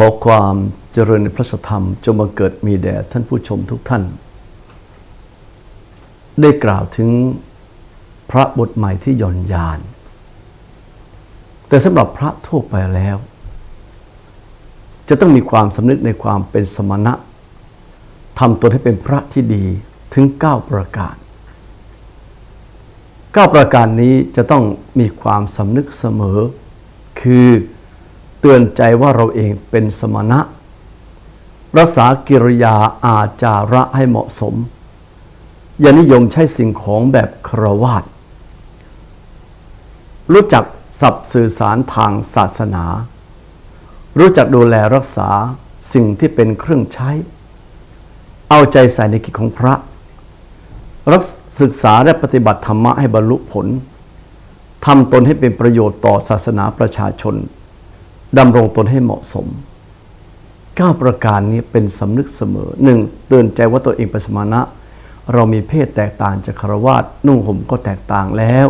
ขอความเจริญในพระธรรมจงบังเกิดมีแด่ท่านผู้ชมทุกท่าน ได้กล่าวถึงพระบทใหม่ที่ย่อนยาน แต่สำหรับพระทั่วไปแล้ว จะต้องมีความสำนึกในความเป็นสมณะทำตนให้เป็นพระที่ดีถึง 9 ประการ 9 ประการนี้จะต้องมีความสำนึกเสมอ คือ เตือนใจว่าเราเองเป็นสมณะ รักษากิริยาอาจาระให้เหมาะสม อย่านิยมใช้สิ่งของแบบครวาตรู้จักสับสื่อสารทางศาสนา รู้จักดูแลรักษาสิ่งที่เป็นเครื่องใช้ เอาใจใส่ในกิจของพระรักศึกษาและปฏิบัติธรรมะให้บรรลุผลทำตนให้เป็นประโยชน์ต่อศาสนาประชาชน ดำรงตนให้เหมาะสม 9 ประการนี้เป็นสำนึกเสมอหนึ่งเตือนใจว่าตัวเองเป็นสมณะ เรามีเพศแตกต่างจากคารวาสนุ่งห่มก็แตกต่างแล้ว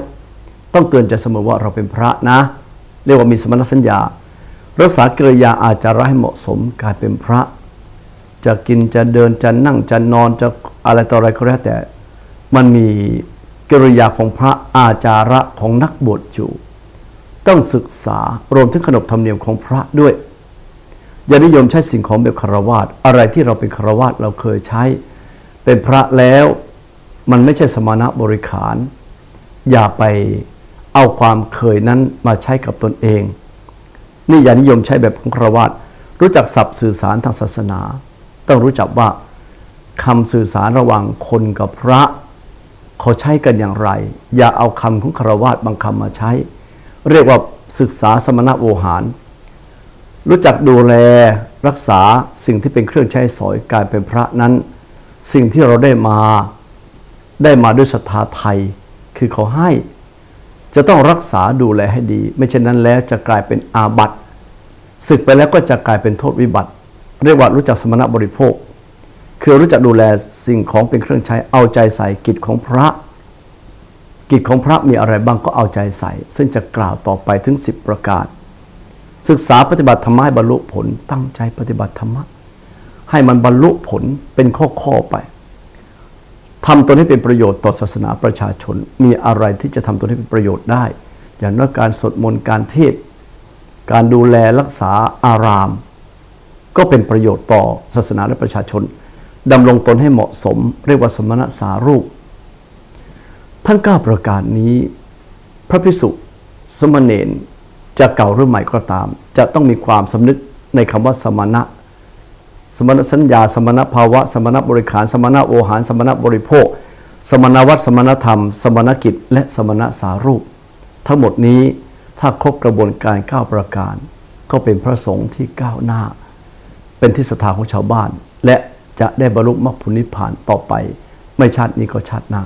ต้องเตือนใจเสมอว่าเราเป็นพระนะ เรียกว่ามีสมณสัญญา รักษากิริยาอาจาระให้เหมาะสมการเป็นพระ จะกินจะเดินจะนั่งจะนอนจะอะไรต่ออะไรก็แล้วแต่ มันมีกิริยาของพระอาจาระของนักบวชอยู่ ต้องศึกษารวมถึงขนบธรรมเนียมของพระด้วย อย่านิยมใช้สิ่งของแบบคารวาสอะไรที่เราเป็นคารวาสเราเคยใช้ เป็นพระแล้วมันไม่ใช่สมณะบริขาร อย่าไปเอาความเคยนั้นมาใช้กับตนเอง นี่อย่านิยมใช้แบบของคารวาสรู้จักสับสื่อสารทางศาสนา ต้องรู้จักว่าคำสื่อสารระหว่างคนกับพระเขาใช้กันอย่างไร อย่าเอาคำของคารวาสบางคำมาใช้ เรียกว่าศึกษาสมณะโวหาร รู้จักดูแลรักษาสิ่งที่เป็นเครื่องใช้สอยการเป็นพระนั้น สิ่งที่เราได้มาได้มาด้วยศรัทธาไทย คือเขาให้ จะต้องรักษาดูแลให้ดี ไม่เช่นนั้นแล้วจะกลายเป็นอาบัติศึกไปแล้วก็จะกลายเป็นโทษวิบัติ เรียกว่ารู้จักสมณะบริโภค คือรู้จักดูแลสิ่งของเป็นเครื่องใช้เอาใจใส่กิจของพระ กิจของพระมีอะไรบ้างก็เอาใจใส่ ซึ่งจะกล่าวต่อไปถึง 10 ประการ ศึกษาปฏิบัติธรรมให้บรรลุผลตั้งใจปฏิบัติธรรมะให้มันบรรลุผลเป็นข้อๆไปทำตัวนี้เป็นประโยชน์ต่อศาสนาประชาชน มีอะไรที่จะทำตัวนี้เป็นประโยชน์ได้ อย่างน้อยการสวดมนต์การเทศ การดูแลรักษาอาราม ก็เป็นประโยชน์ต่อศาสนาและประชาชนดำรงตนให้เหมาะสม เรียกว่าสมณะสารูป ทั้ง 9 ประการนี้ พระพิสุสมณเณรจะเก่าหรือใหม่ก็ตาม จะต้องมีความสำนึกในคำว่าสมณะ สมณสัญญา สมณภาวะ สมณบริขาร สมณโอหาร สมณบริโภค สมณวัตสมณธรรม สมณกิจ และสมณสารูป ทั้งหมดนี้ถ้าครบกระบวนการ 9 ประการ ก็เป็นพระสงฆ์ที่ก้าวหน้า เป็นที่ศรัทธาของชาวบ้าน และจะได้บรรลุมรรคผลนิพพานต่อไป ไม่ชาตินี้ก็ชาติหน้า